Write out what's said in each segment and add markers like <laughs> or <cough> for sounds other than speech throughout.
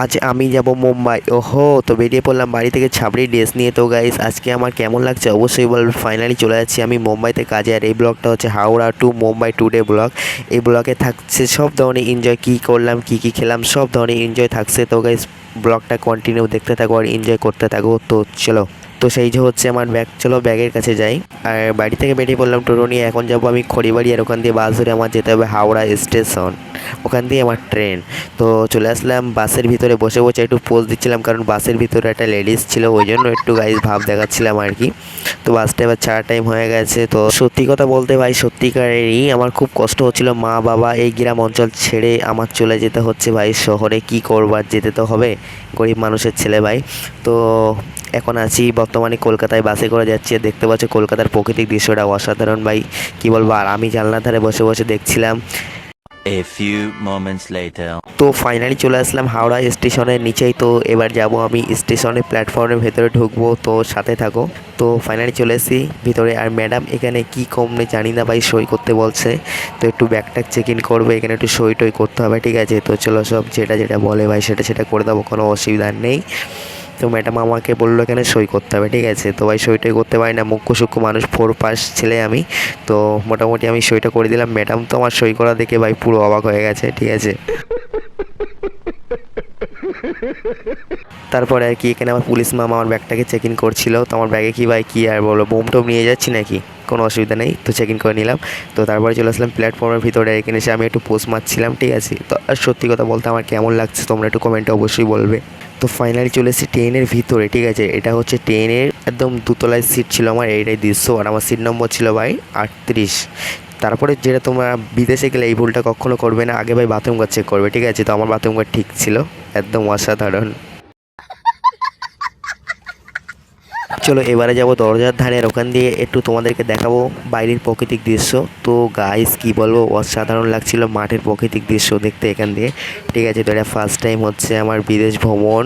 আজ আমি যাব মুম্বাই। ওহো, তো বেরিয়ে পড়লাম বাড়ি থেকে ছাবড়ি ড্রেস নিয়ে। তো গাইস আজকে আমার কেমন লাগছে অবশ্যই বল ফাইনালি চলে যাচ্ছি আমি মুম্বাইতে কাজে। আর এই ব্লগটা হচ্ছে Howrah to Mumbai today blog এই ব্লগে থাকছে সব ধরনের এনজয় কী করলাম, কী কী খেলাম, সব ধরনের এনজয় থাকছে। তো গাইস ব্লগটা কন্টিনিউ দেখতে থাকো আর এনজয় করতে থাকো। তো চলো। তো সেই যে হচ্ছে আমার ব্যাগ চলো ব্যাগের কাছে যাই। আর বাড়ি থেকে বেরিয়ে পড়লাম টোটো নিয়ে এখন যাব আমি খড়িবাড়ি আর ওখান দিয়ে বাস ধরে আমার যেতে হবে হাওড়া স্টেশন। ওখান দিয়ে আমার ট্রেন তো চলে আসলাম বাসের ভিতরে, বসে বসে একটু পোজ দিচ্ছিলাম, কারণ বাসের ভিতরে একটা লেডিস ছিল, ওই জন্য একটু গাইজ ভাব দেখাচ্ছিলাম আর কি। তো বাসটা এবার ছাড়া টাইম হয়ে গেছে। তো সত্যি কথা বলতে ভাই, সত্যিকারেরই আমার খুব কষ্ট হচ্ছিল, মা বাবা এই গ্রাম অঞ্চল ছেড়ে আমার চলে যেতে হচ্ছে ভাই, শহরে কি করবার যেতে তো হবে, গরিব মানুষের ছেলে ভাই। তো এখন আছি বর্তমানে কলকাতায় বাসে করে যাচ্ছি আর দেখতে পাচ্ছ কলকাতার প্রাকৃতিক দৃশ্যটা অসাধারণ ভাই। কি বলব আর আমি জানলার ধারে বসে বসে দেখছিলাম। A few moments later. তো ফাইনালি চলে আসলাম হাওড়া স্টেশনের নিচেই। তো এবার যাব আমি স্টেশনের প্ল্যাটফর্মের ভেতরে ঢুকবো তো সাথে থাকো। তো ফাইনালি চলে এসেছি ভিতরে। আর ম্যাডাম এখানে কি কমনে জানি না ভাই সই করতে বলছে। তো একটু ব্যাগটাগ চেক ইন করবে এখানে একটু সই টই করতে হবে ঠিক আছে? তো চলো সব যেটা যেটা বলে ভাই সেটা সেটা করে দেবো কোনো অসুবিধা নেই। তো ম্যাডাম আমাকে বলল এখানে সই করতে হবে? ঠিক আছে। তো ভাই, সইটাই করতে পারি না। মুখ্য সূক্ষ্ম মানুষ ফোর পাস ছেলে আমি। তো মোটামুটি আমি সইটা করে দিলাম। ম্যাডাম তো আমার সই করা দেখে ভাই পুরো অবাক হয়ে গেছে, ঠিক আছে। তারপরে আর কি, এখানে আমার পুলিশ মামা আমার ব্যাগটাকে চেক ইন করছিল। তো আমার ব্যাগে কি ভাই, কি আর বলো বোম টোম নিয়ে যাচ্ছি নাকি? কোনো অসুবিধা নেই। তো চেক ইন করে নিলাম। তো তারপরে চলে আসলাম প্ল্যাটফর্মের ভিতরে। এখানে এসে আমি একটু পোস্ট মারছিলাম, ঠিক আছে। তো আর সত্যি কথা বলতে আমার কেমন লাগছে, তোমরা একটু কমেন্টে অবশ্যই বলবে। তো ফাইনালি চলে এসেছি ট্রেনের ভিতরে, ঠিক আছে? এটা হচ্ছে ট্রেনের একদম দুতলায় সিট ছিল আমার, এইটাই দৃশ্য আর আমার সিট নম্বর ছিল ভাই আটত্রিশ। তারপরে যেটা তোমরা বিদেশে গেলে এই ভুলটা কখনো করবে না, আগে ভাই বাথরুম ঘর চেক করবে, ঠিক আছে? তো আমার বাথরুম ঘর ঠিক ছিল, একদম অসাধারণ। চলো এবারে যাব দরজার ধারের ওখান দিয়ে। একটু তোমাদেরকে দেখাবো বাইরের প্রাকৃতিক দৃশ্য। তো গাইস কি বলব? অসাধারণ লাগছিল মাঠের প্রাকৃতিক দৃশ্য দেখতে এখান দিয়ে। ঠিক আছে তো এটা ফার্স্ট টাইম হচ্ছে আমার বিদেশ ভ্রমণ।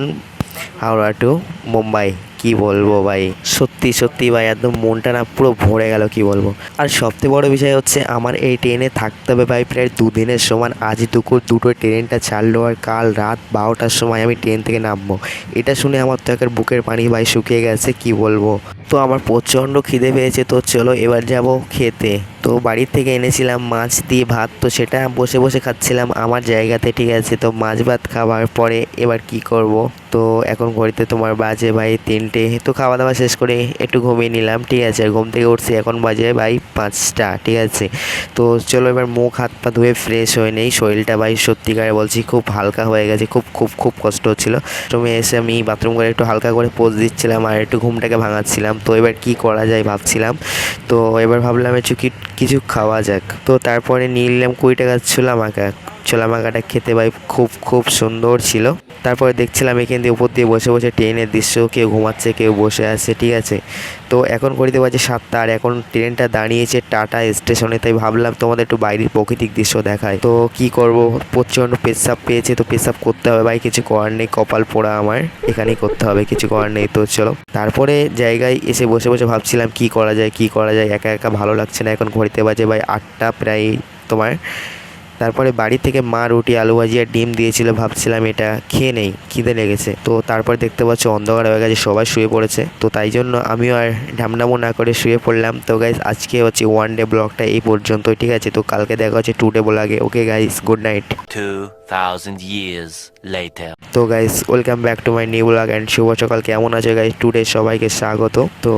হাওড়া টু মুম্বাই। কি বলব ভাই? সত্যি সত্যি ভাই, একদম মনটা না পুরো ভরে গেল, কি বলব? আর সবথেকে বড় বিষয় হচ্ছে, আমার এই ট্রেনে থাকতে হবে ভাই প্রায় দুদিনের সমান। আজ দুপুর দুটো ট্রেনটা ছাড়লো আর কাল রাত বারোটার সময় আমি ট্রেন থেকে নামবো। এটা শুনে আমার তো একের বুকের পানি ভাই শুকিয়ে গেছে, কি বলব? তো আমার প্রচণ্ড খিদে পেয়েছে, তো চলো এবার যাব খেতে। তো বাড়ির থেকে এনেছিলাম মাছ দিয়ে ভাত, তো সেটা বসে বসে খাচ্ছিলাম আমার জায়গাতে, ঠিক আছে? তো মাছ ভাত খাওয়ার পরে এবার কি করব? তো এখন ঘড়িতে তোমার বাজে ভাই তিনটে। তো খাওয়া দাওয়া শেষ করে একটু ঘুমিয়ে নিলাম, ঠিক আছে? ঘুম থেকে উঠছি এখন বাজে ভাই পাঁচটা, ঠিক আছে? তো চলো এবার মুখ, হাত পা ধুয়ে ফ্রেশ হয়ে নেই। শরীরটা ভাই সত্যিকারে বলছি খুব হালকা হয়ে গেছে, খুব খুব খুব কষ্ট হচ্ছিল। তুমি এসে আমি বাথরুম করে একটু হালকা করে পোজ দিচ্ছিলাম আর একটু ঘুমটাকে ভাঙাচ্ছিলাম। তো এবার কি করা যায় ভাবছিলাম। তো এবার ভাবলাম একটু কিছু খাওয়া যাক। তো তারপরে নিয়ে নিলাম কুড়ি টাকার ছোলা মাখা ছোলা মাখাটা খেতে ভাই খুব খুব সুন্দর ছিল। তারপরে দেখছিলাম এখান দিয়ে উপর দিয়ে বসে বসে ট্রেনের দৃশ্য, কেউ ঘুমাচ্ছে, কেউ বসে আছে, ঠিক আছে। তো এখন করিতে বাজে সাতটা, আর এখন ট্রেনটা দাঁড়িয়েছে টাটা স্টেশনে, তাই ভাবলাম তোমাদের একটু বাইরের প্রাকৃতিক দৃশ্য দেখায় তো কি করব? প্রচণ্ড পেশাব পেয়েছে, তো পেশাব করতে হবে ভাই, কিছু করার নেই, কপাল পোড়া আমার, এখানেই করতে হবে, কিছু করার নেই তো চলো। তারপরে জায়গায় এসে বসে বসে ভাবছিলাম কি করা যায়, কি করা যায়, একা একা ভালো লাগছে না, এখন ঘড়িতে বাজে ভাই আটটা প্রায় তোমার। তারপরে বাড়ি থেকে মা রুটি আলু ভাজি আর ডিম দিয়েছিল ভাবছিলাম এটা খেয়ে নেই খিদে লেগেছে। তো তারপর দেখতে পাচ্ছ অন্ধকার হয়ে গেছে সবাই শুয়ে পড়েছে। তো তাই জন্য আমিও আর ঢামনামো না করে শুয়ে পড়লাম। তো গাইজ আজকে হচ্ছে ওয়ান ডে ব্লগটা এই পর্যন্ত ঠিক আছে? তো কালকে দেখা হচ্ছে টু ডে ব্লগে okay guys good night 2000 years later. তো guys welcome back to my new blog and শুভ সকাল। কেমন আছে গাইস টুডে সবাইকে স্বাগত। তো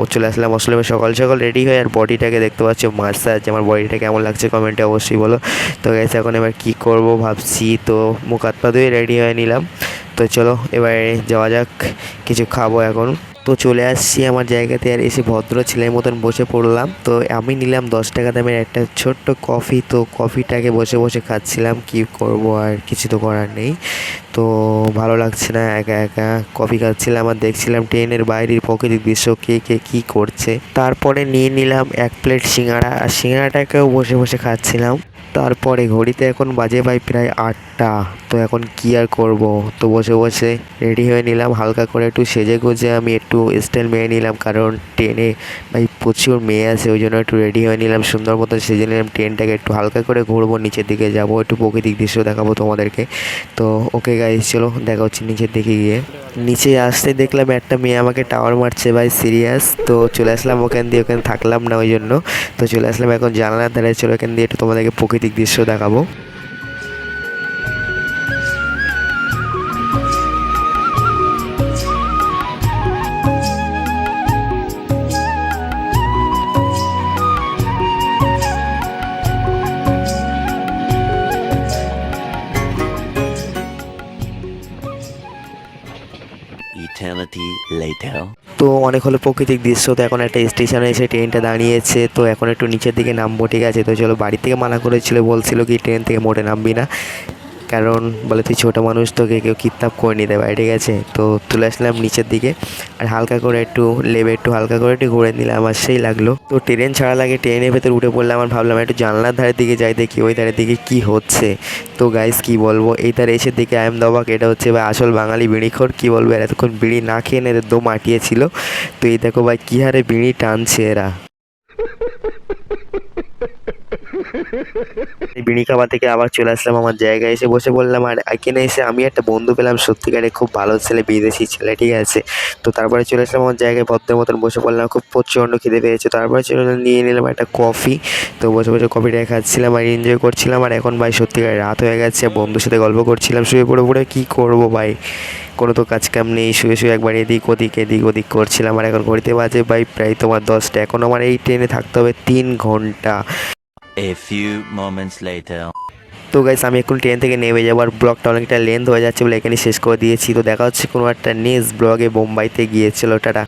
ও চলে আসলাম আসলে সকাল সকাল রেডি হয়ে আর বডিটাকে দেখতে পাচ্ছ আছে আমার বডিটা কেমন লাগছে কমেন্টে অবশ্যই বলো। তো গেছে এখন এবার কি করব ভাবছি, তো মুখ পা ধুয়ে রেডি হয়ে নিলাম। তো চলো, এবারে যাওয়া যাক, কিছু খাব এখন। তো চলে আসছি আমার জায়গাতে, আর এসে ভদ্র ছেলের মতন বসে পড়লাম। তো আমি নিলাম দশ টাকা দামের একটা ছোট্ট কফি তো কফিটাকে বসে বসে খাচ্ছিলাম, কি করব আর কিছু তো করার নেই। তো ভালো লাগছে না, একা একা কফি খাচ্ছিলাম আর দেখছিলাম ট্রেনের বাইরের প্রকৃতিক দৃশ্য, কে কে কী করছে। তারপরে নিয়ে নিলাম এক প্লেট সিঙ্গাড়া আর সিঙ্গাড়াটাকেও বসে বসে খাচ্ছিলাম। তারপরে ঘড়িতে এখন বাজে ভাই প্রায় আটটা। তো এখন কি আর করব? তো বসে বসে রেডি হয়ে নিলাম, হালকা করে একটু সেজে গুজে আমি একটু স্টাইল মেয়ে নিলাম, কারণ ট্রেনে ভাই প্রচুর মেয়ে আছে, ওই জন্য একটু রেডি হয়ে নিলাম, সুন্দর মতো সেজে নিলাম ট্রেনটাকে একটু হালকা করে ঘুরবো নিচের দিকে যাব, একটু প্রকৃতিক দৃশ্য দেখাবো তোমাদেরকে। তো ওকে গাইজ চলো দেখা হচ্ছে নিচের দিকে গিয়ে। নিচে আসতে দেখলাম একটা মেয়ে আমাকে টাওয়ার মারছে ভাই সিরিয়াস তো চলে আসলাম ওখান দিয়ে, ওখানে থাকলাম না ওই জন্য। তো চলে আসলাম এখন জানালার ধারে, চলো ওখান দিয়ে একটু তোমাদেরকে প্রাকৃতিক দৃশ্য দেখাবো Eternity later. তো অনেক হলো প্রকৃতিক দৃশ্য। তো এখন একটা স্টেশনে এসে ট্রেনটা দাঁড়িয়েছে। তো এখন একটু নিচের দিকে নামবো, ঠিক আছে? তো চলো বাড়ি থেকে মানা করেছিল, বলছিল কি ট্রেন থেকে মোটে নামবি না। কারণ বলে তুই ছোটো মানুষ, তোকে কেউ কিডন্যাপ করে নিতে পারে, ঠিক আছে? তো তুলে আসলাম নিচের দিকে আর হালকা করে একটু লেবে, একটু হালকা করে একটু ঘুরে নিলাম আমার সেই লাগল। তো ট্রেন ছাড়া লাগে, ট্রেনের ভেতর উঠে পড়লাম আর ভাবলাম একটু জানলার ধারের দিকে যাই, দেখি ওই ধারের দিকে কি হচ্ছে। তো গাইস কি বলব? এই ধারে এসে দিকে আয়াম দবাক এটা হচ্ছে ভাই আসল বাঙালি বিড়িখোর কি বলব? এরা এতক্ষণ বিড়ি না খেয়ে এদের দম আটিয়েছিল তো এই দেখো ভাই, কী হারে বিড়ি টানছে এরা। <laughs> এই বিড়ি খাওয়া থেকে আবার চলে আসলাম আমার জায়গায়। এসে বসে বললাম, আর এখানে এসে আমি একটা বন্ধু পেলাম, সত্যিকারে খুব ভালো ছেলে, বিদেশি ছেলে, ঠিক আছে? তো তারপরে চলে আসলাম আমার জায়গায়, ভদ্রের মতন বসে পড়লাম, খুব প্রচণ্ড খিদে পেয়েছে। তারপরে চলে নিয়ে নিলাম একটা কফি। তো বসে বসে কফিটা খাচ্ছিলাম আর এনজয় করছিলাম। আর এখন ভাই, সত্যিকারে রাত হয়ে গেছে, বন্ধুর সাথে গল্প করছিলাম, শুয়ে পড়ে পড়ে কী করব ভাই? কোনো তো কাজ কাম নেই, শুয়ে শুয়ে একবার এদিক ওদিক এদিক ওদিক করছিলাম। আর এখন ঘড়িতে বাজে ভাই, প্রায় তোমার দশটা। এখন আমার এই ট্রেনে থাকতে হবে তিন ঘণ্টা। A few moments later. তো গাইস আমি এখন ট্রেন থেকে নেমে যাওয়ার ব্লগটা অনেকটা লেন্থ হয়ে যাচ্ছে বলে এখানে শেষ করে দিয়েছি। তো দেখা হচ্ছে কোনো একটা নেক্সট ব্লগে বোম্বাইতে গিয়েছিল। টাটা।